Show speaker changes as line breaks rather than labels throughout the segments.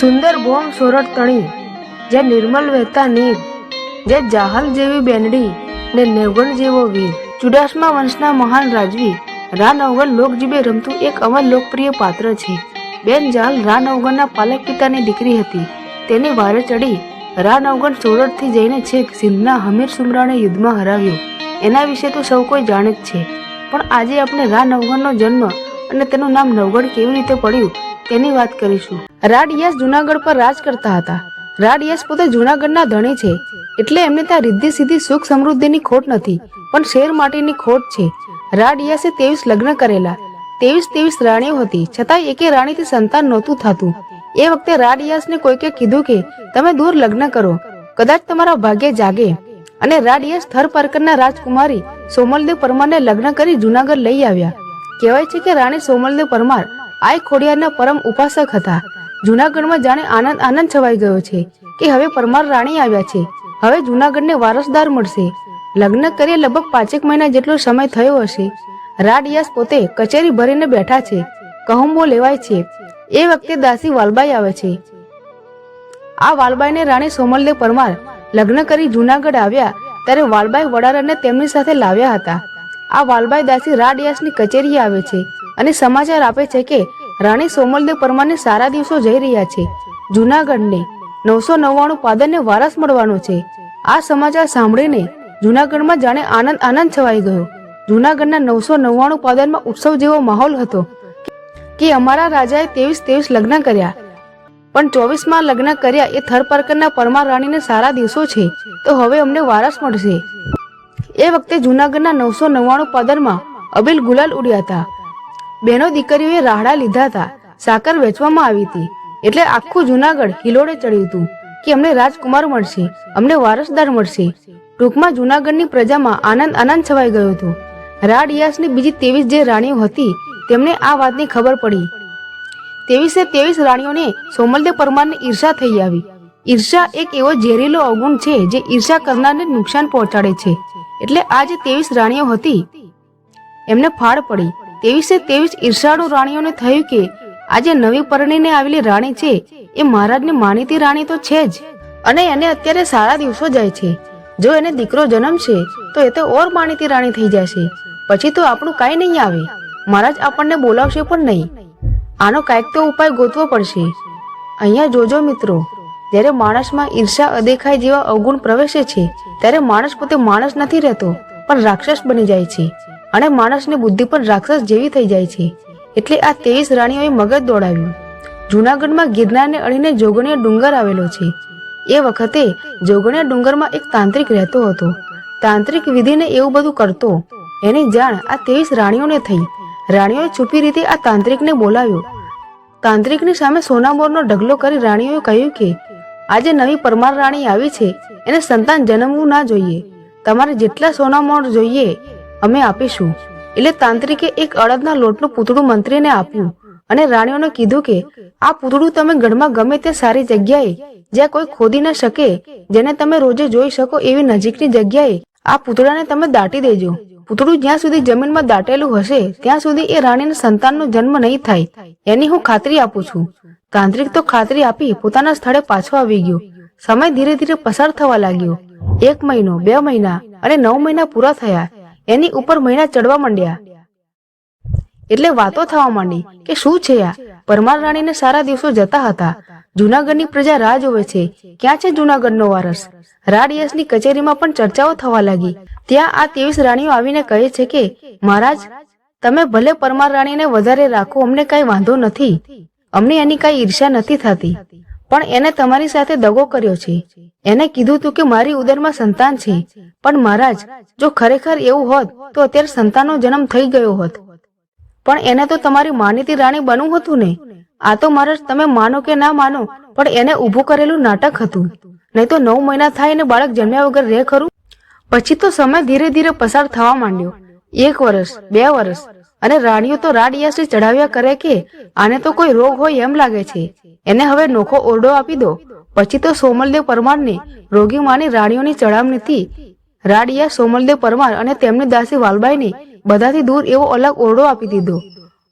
સુંદર ભોમ સોરઠ તણી, જે નિર્મલ વહેતા નીર, જે જાહલ જેવી બેનડી ને નેવગણ જેવો વીર. ચુડાસમા વંશના મહાન રાજવી રાન અવગણ લોકજીબે રમતું એક અમર લોકપ્રિય પાત્ર છે. બેન જાહલ રાન અવગણના પાલક પિતાની દીકરી હતી. તેની વારે ચડી રાન અવગણ સોરઠથી જઈને છેક સિંધના હમીર સુમરાને યુદ્ધમાં હરાવ્યો. એના વિશે તો સૌ કોઈ જાણે જ છે. પણ આજે આપણે રાન અવગણનો જન્મ અને તેનું નામ નવગઢ કેવી રીતે પડ્યું તેની વાત કરીશું. રાડિયાસ જુનાગઢ પર રાજ કરતા હતા. રાડિયાસ પોતે જુનાગઢના ધણી છે. એટલે એમને ત્યાં રિદ્ધિ સીધી સુખ સમૃદ્ધિની ખોટ નથી. પણ શેર માટેની ખોટ છે. રાડિયાસે તેવીસ લગ્ન કરેલા. તેવીસ તેવીસ રાણીઓ હતી. છતાં એકે રાણીથી સંતાન નહોતું થતું. એ વખતે રાડિયાસને કોઈકે કીધું કે, તમે દૂર લગ્ન કરો. કદાચ તમારા ભાગ્ય જાગે. અને રાડિયાસ થર પરકરના રાજકુમારી સોમલદેવ પરમારને લગ્ન કરી જુનાગઢ લઈ આવ્યા. કહેવાય છે કે રાણી સોમલદેવ પરમાર આય ખોડિયારના પરમ ઉપાસક હતા. જુનાગઢમાં જાણે આનંદ આનંદ છવાઈ ગયો છે કે હવે પરમાર રાણી આવ્યા છે. હવે જુનાગઢને વારસદાર મળશે. લગ્ન કરીએ લગભગ પાંચેક મહિના જેટલો સમય થયો હશે. રાડિયાસ પોતે કચેરી ભરીને બેઠા છે. કહુંબો લેવાય છે. એ વખતે દાસી વાલબાઈ આવે છે. આ વાલબાઈને રાણી સોમલદેવ પરમાર લગ્ન કરી જુનાગઢ આવ્યા ત્યારે વાલબાઈ વડારાને તેમની સાથે લાવ્યા હતા. આ વાલબાઈ દાસી રાડિયાસની કચેરીએ આવે છે. અને સમાચાર આપે છે કે રાણી સોમલદેવ પરમારને સારા દિવસો જઈ રહ્યા છે. જુનાગઢને નવસો નવ્વાણું પાદરને વારસ મળવાનો છે. આ સમાચાર સાંભળીને જુનાગઢમાં જાણે આનંદ આનંદ છવાઈ ગયો. જુનાગઢના નવસો નવ્વાણું પાદરમાં ઉત્સવ જેવો માહોલ હતો કે અમારા રાજાએ તેવીસ તેવીસ લગ્ન કર્યા. પણ ચોવીસમાં લગ્ન કર્યા એ થરપરકરના પરમાર રાણીને સારા દિવસો છે. તો હવે અમને વારસ મળશે. એ વખતે જુનાગઢના નવસો નવ્વાણું પાદરમાં અબિલ ગુલાલ ઉડ્યા હતા. બેનો દીકરીઓએ રાહડા લીધા હતા. સાકર વેચવામાં આવી હતી. એટલે આખું જુનાગઢ હિલોડે ચડ્યું હતું કે અમને રાજકુમાર મળશે, અમને વારસદાર મળશે. ટૂંકમાં જુનાગઢની પ્રજામાં આનંદ આનંદ છવાઈ ગયો હતો. રાડિયાસની બીજી તેવીસ જે રાણીઓ હતી, તેમને આ વાતની ખબર પડી. તેવીસે તેવીસ રાણીઓને સોમલદેવ પરમારને ઈર્ષા થઈ આવી. ઈર્ષા એક એવો ઝેરીલો અવગુણ છે જે ઈર્ષા કરનારને નુકસાન પહોંચાડે છે. એટલે આ જે તેવીસ રાણીઓ હતી, એમને ફાળ પડી. તેવીસે તેવીસ ઈર્ષાળુ રાણીઓને થયું કે આજે નવી પરણીને આવેલી રાણી છે, એ મહારાજની માનીતી રાણી તો છે જ. અને એને અત્યારે સારા દિવસો જાય છે. જો એને દીકરો જન્મશે તો એ તો ઓર માનીતી રાણી થઈ જશે. પછી તો આપણું કાંઈ નહીં આવે. મહારાજ આપણને બોલાવશે પણ નહીં. આનો કાંઈક તો ઉપાય ગોતવો પડશે. અહીંયા જોજો મિત્રો, જ્યારે માણસમાં ઈર્ષા અદેખાય જેવા અવગુણ પ્રવેશે છે, ત્યારે માણસ પોતે માણસ નથી રહેતો, પણ રાક્ષસ બની જાય છે. અને માણસની બુદ્ધિ પણ રાક્ષસ જેવી થઈ જાય છે. એટલે આ તેવીસ રાણીઓએ મગજ દોડાવ્યું. જૂનાગઢમાં ગિરનારને અડીને જોગણિયા ડુંગર આવેલો છે. એ વખતે જોગણીયા ડુંગરમાં એક તાંત્રિક રહેતો હતો. તાંત્રિક વિધિને એવું બધું કરતો. એની જાણ આ તેવીસ રાણીઓને થઈ. રાણીઓએ છુપી રીતે આ તાંત્રિકને બોલાવ્યો. તાંત્રિકની સામે સોનામોરનો ઢગલો કરી રાણીઓએ કહ્યું કે, આજે નવી પરમાર રાણી આવી છે. એને સંતાન જન્મવું ના જોઈએ. તમારે જેટલા સોનામોર જોઈએ અમે આપીશું. એટલે તાંત્રિકે એક અડદના લોટનું પૂતળું મંત્રીને આપ્યું અને રાણીઓને કીધું કે, આ પૂતળું તમે ગઢમાં ગમે તે સારી જગ્યાએ, જ્યાં કોઈ ખોદી ન શકે, જેને તમે રોજે જોઈ શકો એવી નજીકની જગ્યાએ, આ પૂતળાને તમે દાટી દેજો. પૂતળું જ્યાં સુધી જમીનમાં દાટેલું હશે, ત્યાં સુધી એ રાણીને સંતાનનો જન્મ નહીં થાય. એની હું ખાતરી આપું છું. તાંત્રિક તો ખાતરી આપી પોતાના સ્થળે પાછો આવી ગયો. સમય ધીરે ધીરે પસાર થવા લાગ્યો. એક મહિનો, બે મહિના અને નવ મહિના પૂરા થયા. એની ઉપર મહિના ચડવા માંડ્યા. એટલે વાતો થવા માંડી કે શું છે આ? પરમાર રાણીને સારા દિવસો જતા હતા. જુનાગઢની પ્રજા રાહ જોવે છે. ક્યાં છે જુનાગઢનો વારસ? રાડિયસની કચેરીમાં પણ ચર્ચાઓ થવા લાગી. ત્યાં આ ત્રેવીસ રાણીઓ આવીને કહે છે કે, મહારાજ, તમે ભલે પરમાર રાણીને વધારે રાખો, અમને કઈ વાંધો નથી. અમને એની કઈ ઈર્ષા નથી થતી. પણ એને તમારી સાથે દગો કર્યો છે. એને કીધું તું કે મારી ઉદરમાં સંતાન છે. પણ મહારાજ, જો ખરેખર એવું હોત તો અત્યારે સંતાનનો જન્મ થઈ ગયો હોત. પણ એને તો તમારી માનીતી રાણી બનવું હતું ને. આ તો મહારાજ તમે માનો કે ના માનો, પણ એને ઊભું કરેલું નાટક હતું. નહીં તો નવ મહિના થાય અને બાળક જન્મ્યા વગર રહે ખરું? પછી તો સમય ધીરે ધીરે પસાર થવા માંડ્યો. એક વર્ષ, બે વર્ષ અને રાણીઓ તો રાડિયાસી ચઢાવ્યા કરે કે આને તો કોઈ રોગ હોય એમ લાગે છે. એને હવે નોખો ઓરડો આપી દો. પછી તો સોમલદેવ પરમારને રોગી માની રાણીઓની ચડામણીથી રાડિયા સોમલદેવ પરમાર અને તેમની દાસી વાલબાઈને બધાથી દૂર એવો અલગ ઓરડો આપી દીધો.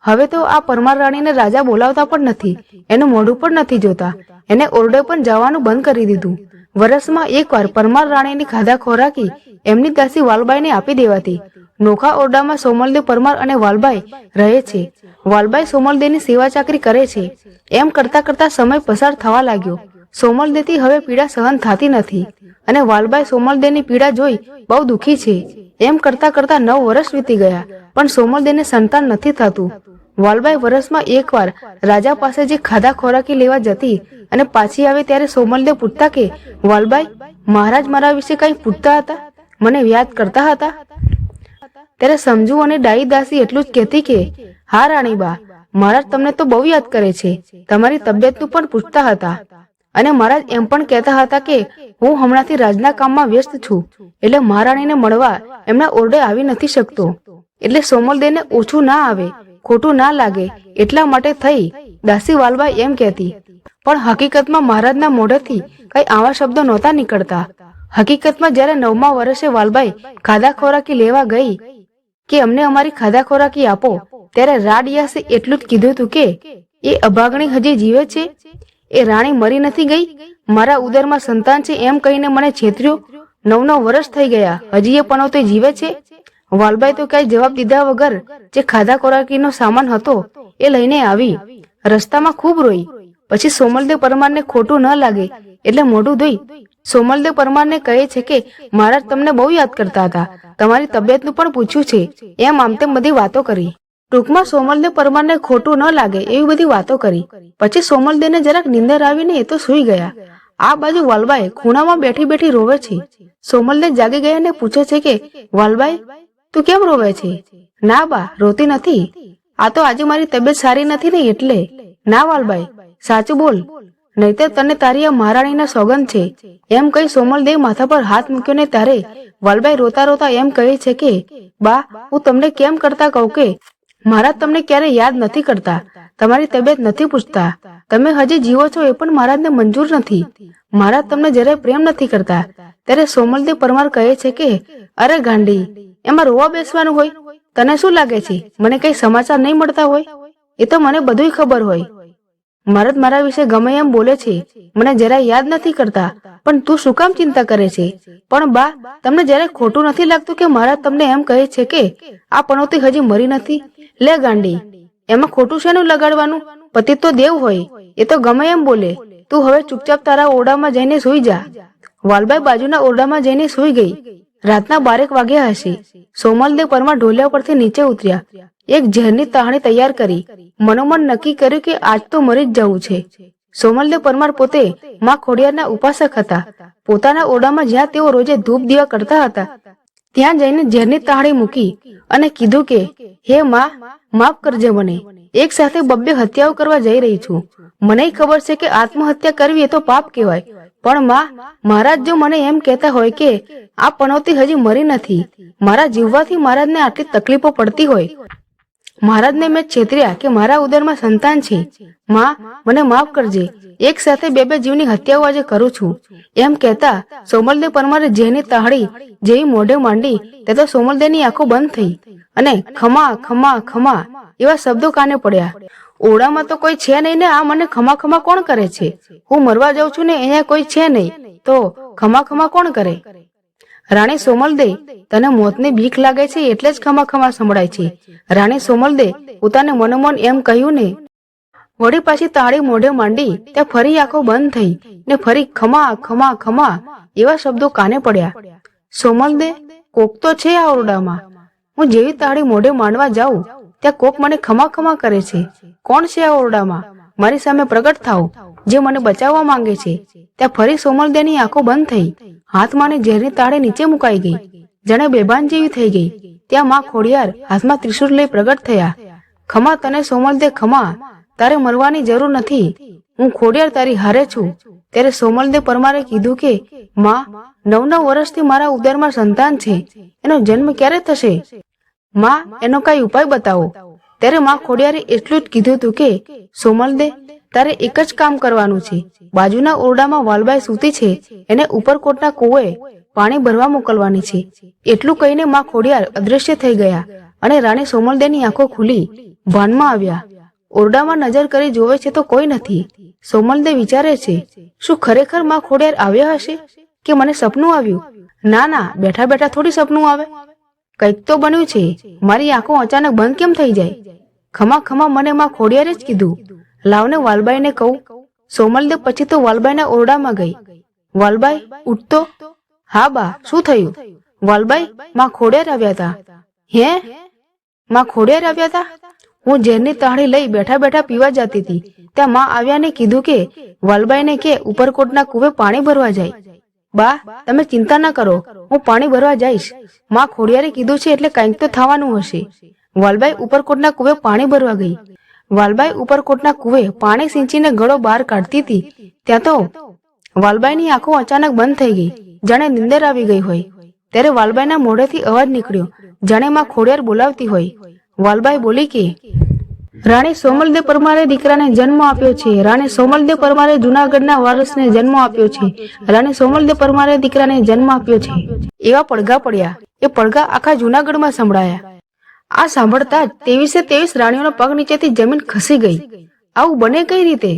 હવે તો આ પરમાર રાણીને રાજા બોલાવતા પણ નથી. એનું મોઢું પણ નથી જોતા. એને ઓરડે પણ જવાનું બંધ કરી દીધું. વર્ષમાં એકવાર પરમાર રાણીની ખાધા ખોરાકી એમની દાસી વાલબાઈને આપી દેવાતી. નોખા ઓરડામાં સોમલદેવ પરમાર અને વાલબાઈ રહે છે. વાલબાઈ સોમલદેવની સેવા ચાકરી કરે છે. એમ કરતા કરતા સમય પસાર થવા લાગ્યો. સોમલદેવથી હવે પીડા સહન થતી નથી અને વાલબાઈ સોમલદેવની પીડા જોઈ બહુ દુખી છે. એમ કરતા કરતા નવ વર્ષ વીતી ગયા, પણ સોમલદેવને સંતાન નથી થતું. વાલબાઈ વર્ષમાં એકવાર રાજા પાસે જે ખાધા ખોરાકી લેવા જતી અને પાછી આવે ત્યારે સોમલદેવ પૂછતા કે, વાલબાઈ, મહારાજ મારા વિશે કઈ પૂછતા હતા? મને યાદ કરતા હતા? ત્યારે સમજુ અને ડાઈ દાસી એટલું જ કહેતી કે, હા, રાણીબા, મહારાજ તમને તો બહુ યાદ કરે છે. તમારી તબિયતનું પણ પૂછતા હતા. અને મહારાજ એમ પણ કહેતા હતા કે, હું હમણાંથી રાજના કામમાં વ્યસ્ત છું. એટલે મહારાણીને મળવા એમના ઓરડે આવી નથી શકતો. એટલે સોમલદેને ઓછું ના આવે, ખોટું ના લાગે, એટલા માટે થઈ, દાસી વાલબાઈ એમ કહેતી. પણ હકીકતમાં મહારાજના મોઢેથી કઈ આવા શબ્દો નહોતા નીકળતા. હકીકતમાં જ્યારે નવમા વર્ષે વાલબાઈ ખાધા ખોરાકી લેવા ગઈ કે અમને અમારી ખાધા ખોરાકી આપો. ત્યારે રાડિયાસે એટલું જ કીધું હતું કે, એ અભાગણી હજી જીવે છે? એ રાણી મરી નથી ગઈ? મારા ઉદરમાં સંતાન છે એમ કહીને મને છેતર્યો? નવ નવ વર્ષ થઈ ગયા. હજી એ પનોતે જીવે છે? વાલબાઈ તો ક્યાંય જવાબ દીધા વગર જે ખાધા ખોરાકીનો સામાન હતો, એ લઈને આવી. રસ્તામાં ખૂબ રોઈ. પછી સોમલદેવ પરમારને ખોટું ન લાગે, એટલે મોઢું ધોઈ સોમલદેવ પરમારને કહે છે કે મહારાજ તમને બહુ યાદ કરતા હતા. તમારી તબિયતનું પણ પૂછ્યું છે. એમ આમ તેમ બધી વાતો કરી. ટૂંકમાં સોમલદેવ પરમારને ખોટું ન લાગે એવી બધી વાતો કરી. પછી સોમલદેવને જરાક નીંદર આવીને એ તો સૂઈ ગયા. આ બાજુ વાલબાઈ ખૂણામાં બેઠી બેઠી રોવે છે. સોમલદેવ જાગી ગયા ને પૂછે છે કે, વાલબાઈ, તું કેમ રોવે છે? ના બા, રોતી નથી. આ તો આજે મારી તબિયત સારી નથી ને એટલે. ના વાલબાઈ, સાચું બોલ. નહીતર તને તારી આ મહારાણીના સોગંદ છે. એમ કહી સોમલદેવ માથા પર હાથ મૂક્યો ને ત્યારે વાલબાઈ રોતા રોતા એમ કહે છે કે, બા, હું તમને કેમ કરતા કહું કે મહારાજ તમને ક્યારે યાદ નથી કરતા. તમારી તબિયત નથી પૂછતા. તમે હજી જીવો છો એ પણ મહારાજને મંજૂર નથી. મહારાજ તમને જરાય પ્રેમ નથી કરતા, ત્યારે સોમલદેવ પરમાર કહે છે કે, અરે ગાંડી, એમાં રોવા બેસવાનું હોય. તને શું લાગે છે? મને કઈ સમાચાર નહીં મળતા હોય? એ તો મને બધુંય ખબર હોય. મહારાજ મારા વિશે ગમે એમ બોલે છે. મને જરા યાદ નથી કરતા. પણ તું શું કામ ચિંતા કરે છે? પણ બા, તમને જયારે ખોટું નથી લાગતું કે મારા તમને એમ કહે છે કે આ પણોતી હજી મરી નથી? લે ગાંડી, એમાં ખોટું શેનું લગાડવાનું? પતિ તો દેવ હોય, એ તો ગમે એમ બોલે. તું હવે ચૂપચાપ તારા ઓરડામાં જઈને સુઈ જા. વાલબાઈ બાજુના ઓરડામાં જઈને સુઈ ગઈ. રાતના બારેક વાગ્યા હશે. સોમલદેવ પરમાર ઢોલિયા પરથી નીચે ઉતર્યા. એક ઝેરની તાહણી તૈયાર કરી મનોમન નક્કી કર્યું કે આજ તો મરી જ જવું છે. સોમલદેવ પરમાર પોતે માં ખોડિયારના ઉપાસક હતા. પોતાના ઓરડામાં જ્યાં તેઓ રોજે ધૂપ દીવા કરતા હતા, ત્યાં જઈને ઝેરની તાહણી મૂકી અને કીધું કે, હે માં, માફ કરજે મને. એક સાથે બબ્બે હત્યાઓ કરવા જઈ રહી છું. મને ખબર છે કે આત્મહત્યા કરવી એ તો પાપ કહેવાય. પણ માં, મહારાજ જો મને એમ કહેતા હોય કે, આ પનોતી હજી મરી નથી. મારા જીવવાથી મહારાજને આટલી તકલીફો પડતી હોય. મહારાજને મેં છેતર્યા કે મારા ઉદરમાં સંતાન છે. માં, મને માફ કરજે. એક સાથે બે બે જીવની હત્યાઓ આજે કરું છું. એમ કહેતા સોમલદેવ પરમારે જેની તાહડી, જેવી મોઢે માંડી, તે તો સોમલદેવની આંખો બંધ થઈ. અને ખમા ખમા ખમા એવા શબ્દો કાને પડ્યા. ઓરડામાં તો કોઈ છે નહીં ને આ મને ખમા ખમા કોણ કરે છે? હું મરવા જાઉં છું ને અહીંયા કોઈ છે નહીં. તો ખમા ખમા કોણ કરે? રાણી સોમલદે તને મોતની બીક લાગે છે એટલે જ ખમા ખમા સંભળાય છે. રાણી સોમલદે પોતાને મનોમન એમ કહ્યું ને, વળી પાછી તાળી મોઢે માંડી, ત્યાં ફરી આંખો બંધ થઈ ને ફરી ખમા ખમા ખમા એવા શબ્દો કાને પડ્યા. સોમલદે, કોક તો છે આ ઓરડામાં. હું જેવી તાળી મોઢે માંડવા જાઉં, ત્યાં કોક મને ખમા ખમા કરે છે. કોણ છે આ ઓરડામાં? મારી સામે પ્રગટ થાવ જે મને બચાવવા માંગે છે, ત્યાં ફરી સોમલદેની આંખો બંધ થઈ હાથમાંની ઝેરની તાળે નીચે મુકાઈ ગઈ. જાણે બેભાન જેવી થઈ ગઈ. ત્યાં માં ખોડિયાર હાથમાં ત્રિશુર લઈ પ્રગટ થયા. ખમા તને સોમલદે, ખમા. તારે મરવાની જરૂર નથી. હું ખોડિયાર તારી હારે છું. ત્યારે સોમલદેવ પરમારે કીધું કે, માં નવ નવ વર્ષથી મારા ઉદરમાં સંતાન છે. એનો જન્મ ક્યારે થશે? માં, એનો કઈ ઉપાય બતાવો. ત્યારે માં ખોડિયારે એટલું જ કીધું હતું કે, સોમલ દે, તારે એક જ કામ કરવાનું છે. બાજુના ઓરડામાં વાલબાઈ સૂતી છે. એને ઉપરકોટના કુએ પાણી ભરવા મોકલવાની છે. એટલું કહીને માં ખોડિયાર અદ્રશ્ય થઈ ગયા અને રાણી સોમલદેની આંખો ખુલી, ભાનમાં આવ્યા. ઓરડામાં નજર કરી જોવે છે તો કોઈ નથી. સોમલદે વિચારે છે, શું ખરેખરમાં ખોડિયાર આવ્યા હશે? કે મને સપનું આવ્યું? ના ના, બેઠા બેઠા થોડી સપનું આવે. કંઈક તો બન્યું છે. મારી આંખો અચાનક બંધ કેમ થઈ જાય? ખમા ખમા મને માં ખોડિયારે જ કીધું. લાવને વાલબાઈને કહું. સોમલદેવ પછી તો વાલબાઈના ઓરડામાં ગઈ. વાલબાઈ, ઉઠતો? હા બા, શું થયું? વાલબાઈ, માં ખોડિયાર આવ્યા હતા હે? માં ખોડિયાર આવ્યા હતા હું ઝેરની તાળી લઈ બેઠા બેઠા પીવા જતી હતી ત્યાં માં આવ્યા ને કીધું કે, વાલબાઈને કે, ઉપરકોટના કુવે પાણી ભરવા જાય. બા, તમે ચિંતા ના કરો. હું પાણી ભરવા જઈશ. માં ખોડિયારે કીધું છે એટલે કંઈક તો થવાનું હશે. વાલબાઈ ઉપરકોટના કુવે પાણી ભરવા ગઈ. વાલબાઈ ઉપરકોટના કુવે પાણી સિંચીને ગળો બહાર કાઢતી હતી. ત્યાં તો વાલબાઈની આંખો અચાનક બંધ થઈ ગઈ. જાણે નિંદર આવી ગઈ હોય. ત્યારે વાલબાઈના મોઢેથી અવાજ નીકળ્યો. જાણે માં ખોડિયાર બોલાવતી હોય. વાલબાઈ બોલી કે રાણી સોમલદેવ પરમારે દીકરાને જન્મ આપ્યો છે. રાણી સોમલદેવ પરમારે જુનાગઢના વારસને જન્મ આપ્યો છે. રાણી સોમલદેવ પરમારે દીકરાને જન્મ આપ્યો છે. એવા પડઘા પડ્યા. એ પડઘા આખા જુનાગઢમાં સંભળાયા. આ સાંભળતા જ તેવીસે તેવીસ રાણીઓના પગ નીચેથી જમીન ખસી ગઈ. આવું બને કઈ રીતે?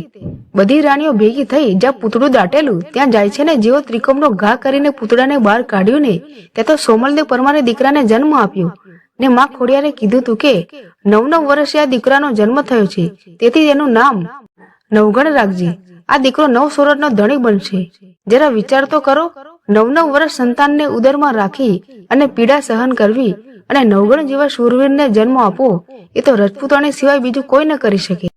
બધી રાણીઓ ભેગી થઈ જ્યાં પૂતળું દાટેલું, ત્યાં જાય છે ને જેવો ત્રિકોમનો ઘા કરીને પૂતળાને બહાર કાઢ્યું ને, ત્યાં તો સોમલદેવ પરમારે દીકરાને જન્મ આપ્યો. ને માં ખોડિયારે કીધું તું કે નવ નવ વર્ષે આ દીકરાનો જન્મ થયો છે. તેથી તેનું નામ નવગણ રાખજે. આ દીકરો નવ સોરઠનો ધણી બનશે. જરા વિચાર તો કરો નવ નવ વર્ષ સંતાનને ઉદરમાં રાખી અને પીડા સહન કરવી અને નવગણ જેવા શૂરવીરને જન્મ આપવો, એ તો રજપૂતાણી સિવાય બીજું કોઈ ન કરી શકે.